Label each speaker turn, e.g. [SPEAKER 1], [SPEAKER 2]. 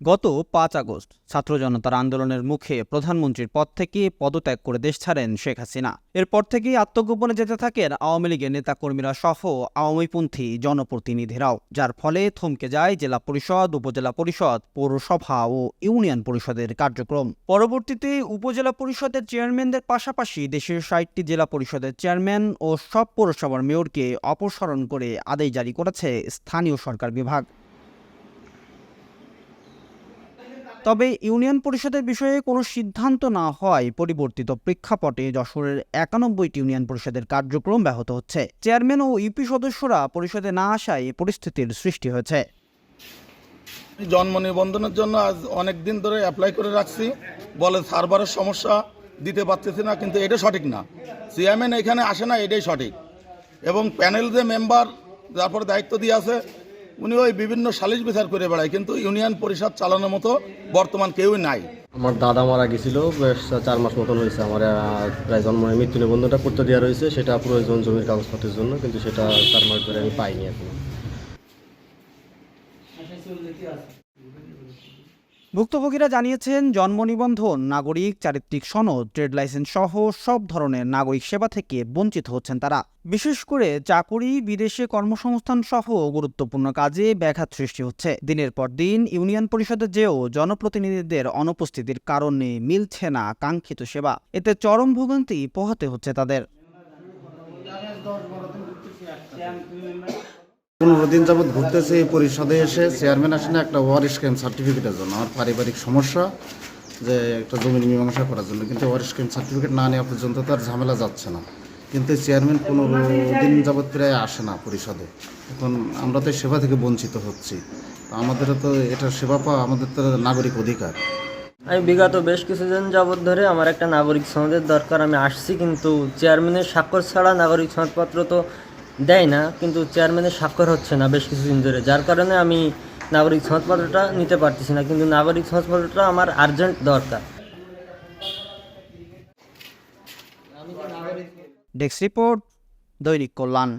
[SPEAKER 1] গত পাঁচ আগস্ট ছাত্র জনতার আন্দোলনের মুখে প্রধানমন্ত্রীর পদ থেকে পদত্যাগ করে দেশ ছাড়েন শেখ হাসিনা। এরপর থেকেই আত্মগোপনে যেতে থাকেন আওয়ামী লীগের নেতাকর্মীরা সহ আওয়ামীপন্থী জনপ্রতিনিধিরাও, যার ফলে থমকে যায় জেলা পরিষদ, উপজেলা পরিষদ, পৌরসভা ও ইউনিয়ন পরিষদের কার্যক্রম। পরবর্তীতে উপজেলা পরিষদের চেয়ারম্যানদের পাশাপাশি দেশের ষাটটি জেলা পরিষদের চেয়ারম্যান ও সব পৌরসভার মেয়রকে অপসারণ করে আদেশ জারি করেছে স্থানীয় সরকার বিভাগ। তবে ইউনিয়ন পরিষদের বিষয়ে কোনো সিদ্ধান্ত না হওয়ায় পরিবর্তিত প্রেক্ষাপটে যশোরের একানব্বইটি ইউনিয়ন পরিষদের কার্যক্রম ব্যাহত হচ্ছে। চেয়ারম্যান ও ইউপি সদস্যরা পরিষদে না আসায় পরিস্থিতির সৃষ্টি হয়েছে।
[SPEAKER 2] জন্ম নিবন্ধনের জন্য আজ অনেক দিন ধরে অ্যাপ্লাই করে রাখছি। বলে সার্ভারের সমস্যা দিতে পারতেছি না, কিন্তু এটা সঠিক না। চেয়ারম্যান এখানে আসে না, এটাই সঠিক। এবং প্যানেল যে মেম্বার তারপরে দায়িত্ব দিয়ে আছে উনি ওই বিভিন্ন সালিশ বিচার করে বেড়ায়, কিন্তু ইউনিয়ন পরিষদ চালানোর মতো বর্তমান কেউই নাই।
[SPEAKER 3] আমার দাদা মারা গেছিল, বেশ চার মাস মতন হয়েছে। আমার প্রায় জন্ম মৃত্যু নিবন্ধনটা করতে দেওয়া রয়েছে। সেটা প্রয়োজন জমির কাগজপত্রের জন্য, কিন্তু সেটা চার মাস ধরে আমি পাইনি এখন।
[SPEAKER 1] ভুক্তভোগীরা জানিয়েছেন, জন্ম নিবন্ধন, নাগরিক চারিত্রিক সনদ, ট্রেড লাইসেন্স সহ সব ধরনের নাগরিক সেবা থেকে বঞ্চিত হচ্ছেন তারা। বিশেষ করে চাকুরি, বিদেশে কর্মসংস্থান সহ গুরুত্বপূর্ণ কাজে ব্যাঘাত সৃষ্টি হচ্ছে। দিনের পর দিন ইউনিয়ন পরিষদের যেও জনপ্রতিনিধিদের অনুপস্থিতির কারণে মিলছে না কাঙ্ক্ষিত সেবা। এতে চরম ভোগান্তি পোহাতে হচ্ছে তাদের।
[SPEAKER 4] পনেরো দিন যাবৎ ঘুরতেছে, এই পরিষদে এসে চেয়ারম্যান আসে না একটা ওয়ার স্ক্যাম সার্টিফিকেটের জন্য। আমার পারিবারিক সমস্যা, যে একটা জমির মীমাংসা করার জন্য। কিন্তু ওয়ার স্ক্যাম সার্টিফিকেট না নেওয়া পর্যন্ত তার ঝামেলা যাচ্ছে না। কিন্তু চেয়ারম্যান পনেরো দিন যাবৎ প্রায় আসে না পরিষদে। এখন আমরা তো সেবা থেকে বঞ্চিত হচ্ছি। তো আমাদেরও তো এটা সেবা পাওয়া আমাদের তো নাগরিক অধিকার।
[SPEAKER 5] আমি বিগত বেশ কিছুদিন যাবৎ ধরে আমার একটা নাগরিক সনদের দরকার, আমি আসছি। কিন্তু চেয়ারম্যানের স্বাক্ষর ছাড়া নাগরিক সনদপত্র তো দেয় না, কিন্তু চেয়ারম্যানের স্বাক্ষর হচ্ছে না বেশ কিছুদিন ধরে। যার কারণে আমি নাগরিক সনদপত্রটা নিতে পারতেছি না, কিন্তু নাগরিক সনদপত্রটা আমার আর্জেন্ট দরকার।
[SPEAKER 1] ডেস্ক রিপোর্ট দৈনিক কল্যাণ